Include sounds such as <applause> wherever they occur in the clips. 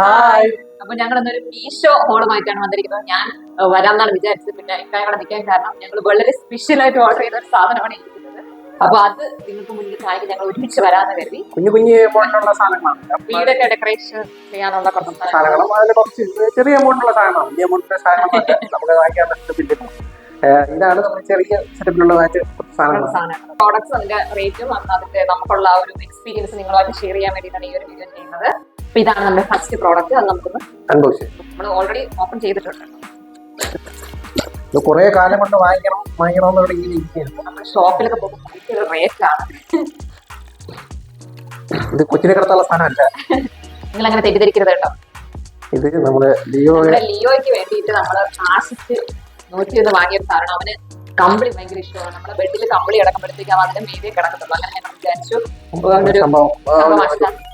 Hi അപ്പൊ ഞങ്ങൾ ഇന്നൊരു മീഷോ ഹോളുമായിട്ടാണ് വന്നിരിക്കുന്നത്. ഞാൻ വരാമെന്നാണ് വിചാരിച്ചത്. പിന്നെ ഇക്കായ ഇവിടെ നിൽക്കാൻ കാരണം ഞങ്ങൾ വളരെ സ്പെഷ്യൽ ആയിട്ട് ഓർഡർ ചെയ്ത ഒരു സാധനമാണ് ഇരിക്കുന്നത്. അപ്പൊ അത് നിങ്ങൾക്ക് മുന്നിൽ കാര്യം ഞങ്ങൾ ഒരുമിച്ച് വരാന്ന് കരുതി. കുഞ്ഞു കുഞ്ഞു എമൗണ്ടിലുള്ള സാധനങ്ങളാണ്. വീടൊക്കെ ഡെക്കറേഷൻ ചെയ്യാനുള്ള കുറച്ച് സാധനങ്ങൾ. സാധനങ്ങളും അതിൽ കുറച്ച് ചെറിയ എമൗണ്ടിലുള്ള സാധനമാണ് വലിയ നമുക്ക് വാങ്ങിക്കാൻ ഇതാണ് നമ്മൾ ചെറിയ സെറ്റപ്പിലുള്ളതായിട്ട് സാധനങ്ങൾ. പ്രോഡക്ട്സ് അതിന്റെ റേറ്റും അതിന്റെ നമുക്കുള്ള ഒരു എക്സ്പീരിയൻസ് നിങ്ങളുമായിട്ട് ഷെയർ ചെയ്യാൻ വേണ്ടിയിട്ടാണ് ഈ ഒരു വീഡിയോ ചെയ്യുന്നത്. അപ്പൊ ഇതാണ് നമ്മുടെ ഫസ്റ്റ് പ്രോഡക്റ്റ് അത് നമുക്കൊന്ന് സന്തോഷം നമ്മൾ ഓൾറെഡി ഓപ്പൺ ചെയ്തിട്ടുണ്ട്. ഇത് കുറെ കാലം കൊണ്ട് വാങ്ങിക്കണം വാങ്ങിക്കണം എന്നോട് ഇങ്ങനെ ഇരിക്കുകയാണ്. നമ്മൾ ഷോപ്പിലൊക്കെ പോകുമ്പോൾ റേറ്റ് ആണ്. ഇത് കൊച്ചിനെ കിടത്തുള്ള സാധനമല്ല. നിങ്ങൾ അങ്ങനെ തെറ്റിദ്ധരിക്കരുത് കേട്ടോ. ഇത് നമ്മുടെ ലിയോ ലിയോയ്ക്ക് വേണ്ടിയിട്ട് നമ്മൾ ആശിച്ച് നോക്കി വാങ്ങിയ സാധനം. അവന് കമ്പിളി ഭയങ്കര ഇഷ്ടമാണ്. നമ്മുടെ ബെഡിൽ കമ്പിളി കിടക്കുമ്പോഴത്തേക്ക് അവൻ അതിന്റെ മീതെ കിടക്കത്തുള്ളൂ. അങ്ങനെ ഞാൻ വിചാരിച്ചു ഒരു സംഭവം.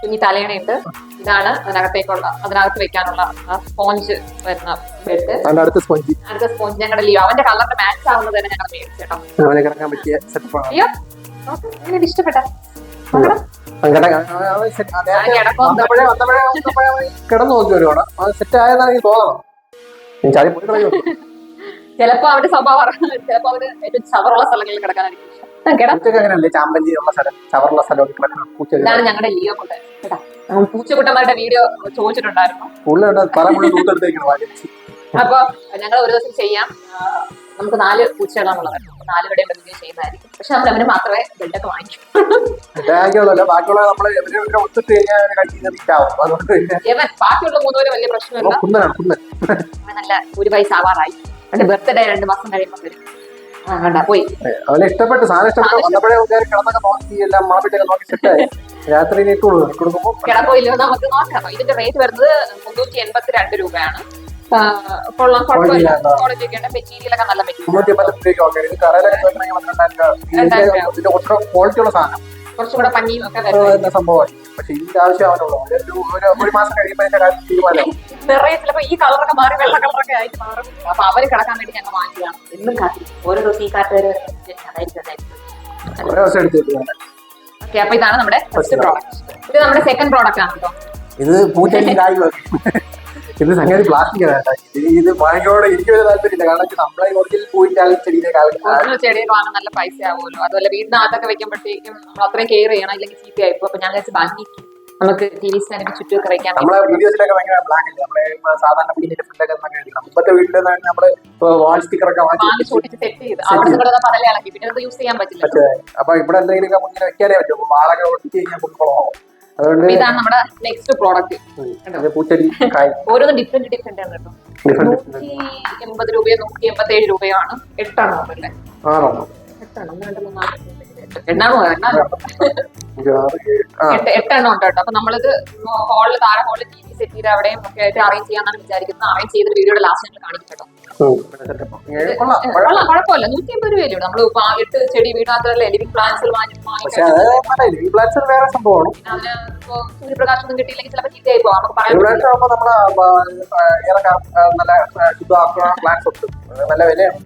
കുഞ്ഞി തലയണയുണ്ട്. ഇതാണ് അതിനകത്തേക്കുള്ള അതിനകത്ത് വെക്കാനുള്ള സ്പോഞ്ച് വരുന്ന ബെഡ് അടുത്ത സ്പോഞ്ച് അടുത്ത സ്പോഞ്ച് ഞങ്ങളുടെ ലീവ് അവന്റെ കളറിന് മാച്ച് ആവുന്നത് തന്നെ ഞങ്ങൾ മേടിച്ചേട്ടോ അയ്യോ ഇഷ്ടപ്പെട്ട? കിടന്നു നോക്കി ഒരുപാട് അത് സെറ്റ് ആയതാണ് എനിക്ക് തോന്നണം ഞാൻ ചാടി പോയി ചിലപ്പോ അവന്റെ സ്വഭാവം ചിലപ്പോ അവന് ഏറ്റവും ചവറുള്ള സ്ഥലങ്ങളിൽ കിടക്കാനായിരിക്കും ഇതാണ് ഞങ്ങളുടെ ലിയോ കൊണ്ട് കേട്ടാ. പൂച്ചക്കുട്ടന്മാരുടെ വീഡിയോ ചോദിച്ചിട്ടുണ്ടായിരുന്നു. അപ്പൊ ഞങ്ങൾ ഒരു ദിവസം ചെയ്യാം. നമുക്ക് നാല് പൂച്ചകളാണുള്ളത് നാലുപേരെയും എന്തെങ്കിലും ചെയ്യുന്നതായിരിക്കും. പക്ഷെ നമ്മൾ അവന് മാത്രമേ ബെഡൊക്കെ വാങ്ങിക്കൂ. ബാക്കിയുള്ള മൂന്നുപേരും വലിയ പ്രശ്നമില്ല. നല്ല ഒരു പൈസ ആവാറായി അവന്റെ ബർത്ത്ഡേ രണ്ട് മാസം കഴിയുമ്പോൾ വരും. അവനെ ഇഷ്ടപ്പെട്ട സാധനം ഇഷ്ടപ്പെട്ടു വന്നപ്പോഴേ കയറി കിടന്നൊക്കെ നോക്കി എല്ലാം മാപ്പിട്ടൊക്കെ നോക്കി സെറ്റായി രാത്രി നമുക്ക് നോക്കാം. ഇതിന്റെ റേറ്റ് വരുന്നത് മുന്നൂറ്റി രൂപയാണ്. കൊള്ളാം കുഴപ്പമില്ല? ക്വാളിറ്റി ഒക്കെ ഉണ്ട്. നല്ല മെറ്റീരിയൽ. മുന്നൂറ്റി രൂപയ്ക്ക് ഓക്കെ ഇത് കടയിലൊക്കെ വെക്കണമെങ്കിൽ പന്ത്രണ്ടായിരം ഇതിന്റെ ഇതിന്റെ ഒട്ടും സാധനം കുറച്ചും കൂടെ പഞ്ഞിയും ഒക്കെ സംഭവമായി പക്ഷെ ഇതിന്റെ ആവശ്യം അവനുള്ളൂ ഒരു മാസം കഴിയുമ്പോൾ നിറയെ ചിലപ്പോ ഈ കളറൊക്കെ മാറി വെള്ള കളറൊക്കെ ആയിട്ട് മാറും. അപ്പൊ അവർ കിടക്കാൻ വേണ്ടി ഞങ്ങൾ വാങ്ങിയതാണ്. എന്നും കാത്തിരിക്കും ഓരോ ദിവസം ഈ കാട്ടുകാർ അതായിരിക്കും അതായിരിക്കും. കുറെ ദിവസം എടുത്തിട്ട് ഓക്കെ അപ്പൊ ഇതാണ് നമ്മുടെ ഫസ്റ്റ് പ്രോഡക്റ്റ് ഇത് നമ്മുടെ സെക്കൻഡ് പ്രോഡക്റ്റ് ആണ് കേട്ടോ ഇത് പൂച്ചെടി കായ് വെക്കും. ഇത് സംഗതി പ്ലാസ്റ്റിക് ഇത് വാങ്ങിക്കോടെ എനിക്ക് വലിയ താല്പര്യമില്ല. കാരണം നമ്മളെ ഒറിജിനൽ പോയിട്ടാണ് ചെടിയുടെ കാലത്ത് ചെടിയിൽ വാങ്ങാൻ നല്ല പൈസ ആവുമല്ലോ അതുപോലെ വീടിനകത്തൊക്കെ വെക്കുമ്പോഴത്തേക്കും നമ്മൾ അത്രയും കെയർ ചെയ്യണം ഇല്ലെങ്കിൽ ചീത്തയായിപ്പോ അപ്പൊ ഞാൻ വിചാരിച്ച് ഭംഗിക്ക് നമുക്ക് ടി വി സ്റ്റാൻഡിന് ചുറ്റുമൊക്കെ വെക്കാൻ നമ്മളെ വീഡിയോസിലൊക്കെ ഭയങ്കര ബ്ലാക്ക് അല്ലേ? നമ്മളെ സാധാരണ വീടിന്റെ എടുക്കണം മുമ്പത്തെ വീട്ടിൽ നമ്മൾ വാൾ സ്റ്റിക്കർ ഒക്കെ യൂസ് ചെയ്യാൻ പറ്റില്ല. അപ്പൊ ഇവിടെ എന്തെങ്കിലും മുന്നിൽ വെക്കാനേ പറ്റും. വാളൊക്കെ ഒട്ടി കഴിഞ്ഞാൽ കുട്ടികളാവും അതുകൊണ്ട് ഇതാണ് നമ്മുടെ നെക്സ്റ്റ് പ്രോഡക്റ്റ് ഓരോന്നും ഡിഫറെന്റ് ഡിഫറെന്റ് ആണ് കേട്ടോ. നൂറ്റി എൺപത് രൂപയോ നൂറ്റി എൺപത്തി ഏഴ് രൂപയോ ആണ്. എട്ടാണോ അല്ലേ ആണോ? എട്ടാണോ? ഒന്ന് രണ്ട് മൂന്ന് നാല് അഞ്ച് ആറ്, എട്ട്. എണ്ണാണോ എണ്ണാണോ എട്ടെണ്ണം ഉണ്ട് കേട്ടോ. അപ്പൊ നമ്മളിത് ഹോളിൽ താഴെ ഹോളിൽ ടി വി സെറ്റ് ചെയ്ത് അവിടെയും ഒക്കെ ആയിട്ട് അറേഞ്ച് ചെയ്യാന്നാണ് വിചാരിക്കുന്നത്. അറേഞ്ച് ചെയ്തിട്ട് വീഡിയോയുടെ ലാസ്റ്റ് ഞങ്ങൾ കാണിക്കും കേട്ടോ. ഉം, ഇവിടെ setup. ഏ, കൊള്ളാം. കൊള്ളാം. കുഴപ്പമില്ല. നൂറ്റി അമ്പത് രൂപയല്ലേ നമ്മൾ എട്ട് ചെടി വീടിനകത്തല്ലേ ലിവിംഗ് പ്ലാന്റ്സിൽ വാങ്ങി പക്ഷെ വാങ്ങിക്കാം അത് ഈ പ്ലാന്റ്സ് വേറെ സംഭവമാണ്. പിന്നെ അതിന് ഇപ്പോ സൂര്യപ്രകാശം ഒന്നും കിട്ടിയില്ലെങ്കിൽ ചിലപ്പോൾ ചീത്തയായി പോകാം നമുക്ക് പറയാൻ ഈ പറ്റില്ല. പ്ലാന്റ്സ് ആകുമ്പോൾ നമ്മൾ ഇറക്കാം നല്ല ആ, ശുദ്ധമാക്കുന്ന പ്ലാന്റ്സ് ഉണ്ട്. അത് നല്ല വിലയാണ്.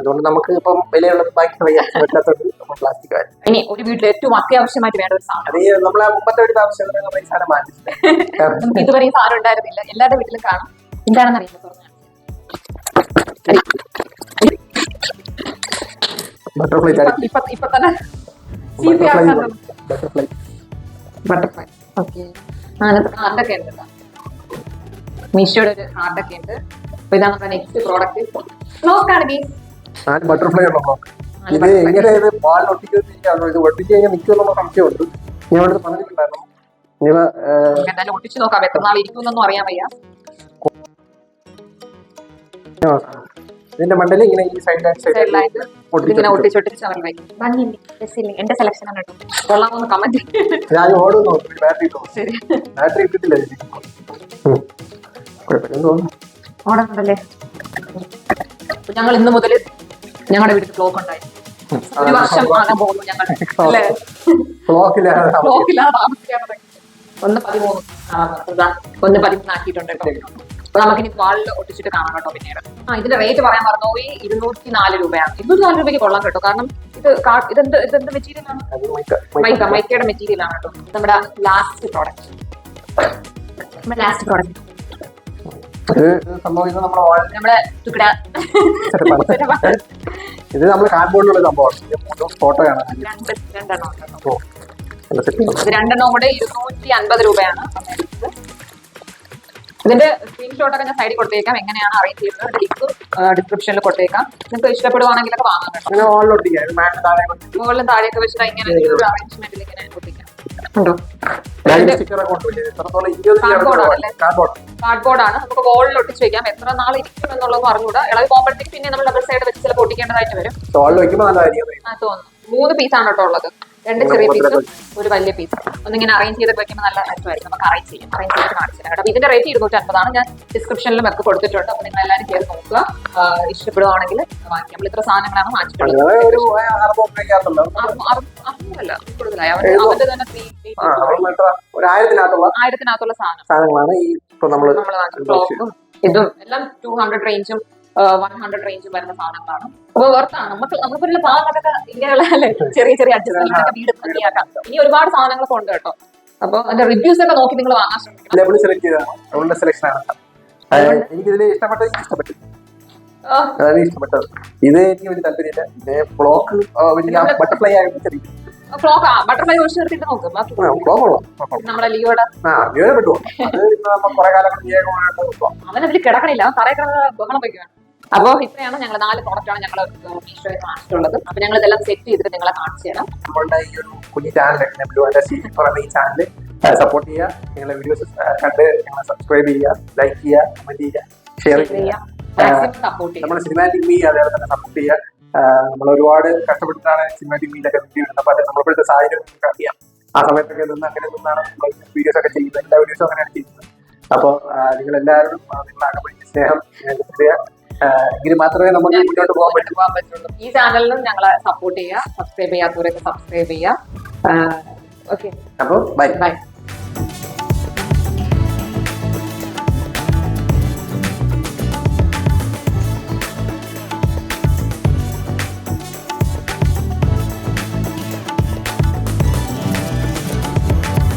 അതുകൊണ്ട് നമുക്ക് ഇപ്പം വിലയുള്ളത് ബാക്കി പറ്റാത്തത്. നമ്മൾ പ്ലാസ്റ്റിക് ആയി ഇനി ഒരു വീട്ടിൽ ഏറ്റവും അത്യാവശ്യമായിട്ട് വേണ്ട ഒരു സാധനം. അത് ഈ നമ്മളെ മുമ്പത്തെ ഒരു ഈ സാധനം മാറ്റിച്ചില്ല <laughs> നമുക്ക് ഇതുവരെ ഈ സാധനം ഉണ്ടായിരുന്നില്ല. എല്ലാവരുടെ വീട്ടിലും കാണും. എന്താണെന്ന് അറിയില്ല തുറന്നു ബട്ടർഫ്ലൈ ഇപ്പൊ ഇപ്പൊ തന്നെ. ബട്ടർഫ്ലൈ ബട്ടർഫ്ലൈ ബട്ടർഫ്ലൈ ഓക്കെ അങ്ങനത്തെ ഉണ്ട്. കേട്ടോ മീഷോയുടെ ഒരു ഹാർഡൊക്കെ ഉണ്ട്. അപ്പൊ ഇതാണ് നെക്സ്റ്റ് പ്രോഡക്റ്റ് നോക്കാണ് ബട്ടർഫ്ലൈ നാല് ഇത്. എങ്ങനെ ഇത് പാൽ ഒട്ടിക്കുന്നോ ഇത് ഒട്ടിച്ച് കഴിഞ്ഞാൽ നിൽക്കുമെന്നുള്ള സംശയമുണ്ട് ഞാൻ അവിടെ പറഞ്ഞിട്ടുണ്ടായിരുന്നു ഇവ എന്തായാലും ഒട്ടിച്ച് നോക്കാം. എത്ര നാൾ ഇരിക്കുന്നൊന്നും അറിയാൻ വയ്യ. ഇതിന്റെ മണ്ടയിൽ ഇങ്ങനെ ഈ സൈഡ് ഒട്ടിച്ചൊട്ടിച്ച് അവർ വയ്ക്കും എന്റെ സെലക്ഷൻ ആണ് കേട്ടോ. കൊള്ളാമെന്ന് കമന്റ് ഞാൻ ഓടുന്നു ബാറ്ററി ശരി. ബാറ്ററി ഇട്ടിട്ടില്ല ഓടുന്നുണ്ടല്ലേ ഞങ്ങൾ ഇന്ന് മുതൽ ഞങ്ങളുടെ വീട്ടിൽ ക്ലോക്ക് ഉണ്ടായി. ഒരു വർഷം ആകാൻ പോകുന്നു ഞങ്ങൾ. <laughs> അല്ലേ? ക്ലോക്കില്ലാതെ <laughs> ഒന്ന് പതിമൂന്ന് ഒന്ന് പതിമൂന്നാക്കിയിട്ടുണ്ട് കേട്ടോ. അപ്പൊ നമുക്കിനി വാളിൽ ഒട്ടിച്ചിട്ട് കാണാം കേട്ടോ പിന്നീട്. ആ ഇതിന്റെ റേറ്റ് പറയാൻ പറഞ്ഞു ഈ ഇരുന്നൂറ്റി നാല് രൂപയാണ്. ഇരുന്നൂറ്റി നാല് രൂപയ്ക്ക് കൊള്ളാം കേട്ടോ. കാരണം ഇത് ഇതെന്ത് ഇതെന്ത് മെറ്റീരിയലാണ് മൈക്ക മൈക്ക. മൈക്കയുടെ മെറ്റീരിയലാണ് കേട്ടോ. നമ്മുടെ ലാസ്റ്റ് പ്രോഡക്റ്റ് നമ്മുടെ ലാസ്റ്റ് പ്രോഡക്റ്റ് നമ്മുടെ ഇത് നമ്മൾ കാർഡ്ബോർഡിലുള്ള സംഭവമാണ്. ഇത് മൂന്ന് ഫോട്ടോ ആണ്. രണ്ട് രണ്ടെണ്ണം കൂടെ ഇരുന്നൂറ്റി അൻപത് രൂപയാണ്. ഇതിന്റെ സ്ക്രീൻഷോട്ട് ഒക്കെ ഞാൻ സൈഡിൽ കൊടുത്തേക്കാം. എങ്ങനെയാണ് അറേഞ്ച് ചെയ്യുന്നത് ലിങ്ക് ഡിസ്ക്രിപ്ഷനിൽ കൊടുത്തേക്കാം. നിങ്ങൾക്ക് ഇഷ്ടപ്പെടുവാണെങ്കിലൊക്കെ വാങ്ങാം കേട്ടോ. മുകളിലും താഴെയൊക്കെ വെച്ചിട്ട് ഇങ്ങനെ ഒരു അറേഞ്ച്മെന്റിൽ ഇങ്ങനെ ഉണ്ടോ? കാർഡ്ബോർഡ് ആണ്. നമുക്ക് വോളിൽ ഒട്ടിച്ച് വെക്കാം. എത്ര നാൾ ഇരിക്കും എന്നുള്ളത് പറഞ്ഞുകൂടാ ഇളവ് പോകുമ്പോഴത്തേക്ക് പിന്നെ നമ്മൾ ഡബിൾ സൈഡ് വെച്ച് ചിലപ്പോൾ ഒട്ടിക്കേണ്ടതായിട്ട് വരും. തോന്നുന്നു. മൂന്ന് പീസാണ് കേട്ടോ ഉള്ളത്. രണ്ട് ചെറിയ പീസും ഒരു വലിയ പീസ് ഒന്നിങ്ങനെ അറേഞ്ച് ചെയ്ത് വെക്കുമ്പോൾ നല്ല രസമായിരിക്കും നമുക്ക് അറേഞ്ച് ചെയ്യാം. അറേഞ്ച് ചെയ്ത് കാണിച്ചു തരാം കേട്ടോ. അപ്പൊ ഇതിന്റെ റേറ്റ് ഇരുന്നൂറ്റി അൻപതാണ് ഞാൻ ഡിസ്ക്രിപ്ഷനിലും ഒക്കെ കൊടുത്തിട്ടുണ്ട്. അപ്പൊ നിങ്ങൾ എല്ലാവരും ചെയ്ത് നോക്കുക. ഇഷ്ടപ്പെടുവാണെങ്കിൽ വാങ്ങിക്കാം. നമ്മൾ ഇത്ര സാധനങ്ങളാണ് വാങ്ങിച്ചിട്ടുള്ളത്. കൂടുതലായി. അവന്റെ തന്നെ ത്രീ ആയിരത്തിനകത്തുള്ള ആയിരത്തിനകത്തുള്ള സാധനം. സാധനങ്ങളാണ് നമ്മൾ ഇതും എല്ലാം ടു ഹൺഡ്രഡ് റേഞ്ചും വൺ ഹൺഡ്രഡ് റേഞ്ച് വരുന്ന സാധനങ്ങളാണ്. അപ്പൊ വർത്താണ് നമുക്ക് നമുക്കൊരു പാവങ്ങളൊക്കെ ഇങ്ങനെയുള്ള അല്ലേ? ചെറിയ ചെറിയ അഡ്ജസ്റ്റ്മെന്റ് വീട് ഭംഗിയാക്കാം ഇനി ഒരുപാട് സാധനങ്ങളൊക്കെ ഉണ്ട് കേട്ടോ. അപ്പൊ അതിന്റെ റിവ്യൂസ് ഒക്കെ നോക്കി നിങ്ങൾ വാങ്ങാൻ ശ്രമിക്കണം. സെലക്ഷൻ ആണ് ഇഷ്ടപ്പെട്ടത് ഇഷ്ടപ്പെട്ടു. അതാണ് ഇഷ്ടപ്പെട്ടത്. ഇത് എനിക്ക് വലിയ താല്പര്യമില്ല. പിന്നെ ഫ്ലോക്ക് വലിയ ബട്ടർഫ്ലൈ ആയിട്ട് ചെറിയ കൊണ്ട് അതിൽ കിടക്കണില്ല. അവൻ തറയിൽ കിടന്ന് ബഹളം വയ്ക്കുകയാണ് അപ്പോൾ ഇത്രയാണ് ഞങ്ങൾ നാല് പ്രോഡക്റ്റ് ആണ് ഞങ്ങൾ മീഷോയിൽ കാണിച്ചിട്ടുള്ളത് അപ്പൊ ഞങ്ങൾ ഇതെല്ലാം സെറ്റ് ചെയ്തിട്ട് നിങ്ങളെ കാണിച്ചു തരാം നമ്മളുടെ ഈ ഒരു കുഞ്ഞു ചാനൽ ബ്ലൂ ആൻഡ് സി ഈ ചാനൽ സപ്പോർട്ട് ചെയ്യുക. നിങ്ങളുടെ വീഡിയോസ് കണ്ട് ഞങ്ങളെ സബ്സ്ക്രൈബ് ചെയ്യുക ലൈക്ക് ചെയ്യുക കമന്റ് ചെയ്യുക ഷെയർ ചെയ്യുക. നമ്മുടെ സിനിമാറ്റിക് മീ അതേപോലെ തന്നെ സപ്പോർട്ട് ചെയ്യുക. നമ്മൾ ഒരുപാട് കഷ്ടപ്പെട്ടിട്ടാണ് സിനിമാറ്റിക് മീലൊക്കെ വീഡിയോ അപ്പൊ അത് നമ്മളിപ്പോഴത്തെ സാഹചര്യം നമുക്ക് അറിയാം. ആ സമയത്തൊക്കെ നിന്ന് അങ്ങനെ നിന്നാണ് നമ്മൾ വീഡിയോസ് ഒക്കെ ചെയ്യുന്നത്. എല്ലാ വീഡിയോസും അങ്ങനെയാണ് ചെയ്യുന്നത്. അപ്പോൾ നിങ്ങൾ എല്ലാവരും നിങ്ങളാകെ സ്നേഹം എങ്കിൽ മാത്രമേ നമുക്ക് മുന്നോട്ട് പോകാൻ പറ്റൂ. പോകാൻ പറ്റുള്ളൂ. ഈ ചാനലിലും ഞങ്ങളെ സപ്പോർട്ട് ചെയ്യുക. സബ്സ്ക്രൈബ് ചെയ്യാത്തവരൊക്കെ സബ്സ്ക്രൈബ് ചെയ്യുക. ഓക്കെ അപ്പോൾ ബൈ. ബൈ.